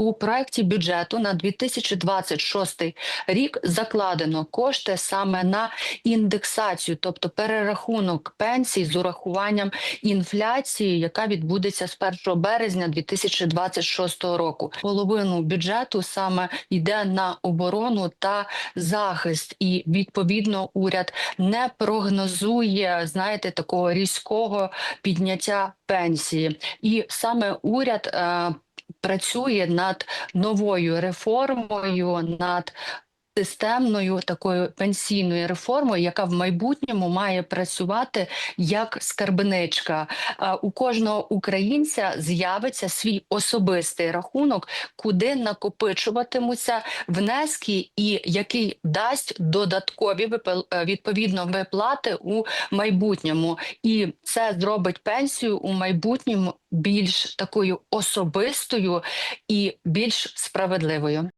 У проекті бюджету на 2026 рік закладено кошти саме на індексацію, тобто перерахунок пенсій з урахуванням інфляції, яка відбудеться з 1 березня 2026 року. Половину бюджету саме йде на оборону та захист, і відповідно уряд не прогнозує, знаєте, такого різкого підняття пенсії, і саме уряд. Працює над новою реформою, над системною такою пенсійною реформою, яка в майбутньому має працювати як скарбничка. У кожного українця з'явиться свій особистий рахунок, куди накопичуватимуться внески, і який дасть додаткові е, відповідно виплати у майбутньому, і це зробить пенсію у майбутньому більш такою особистою і більш справедливою.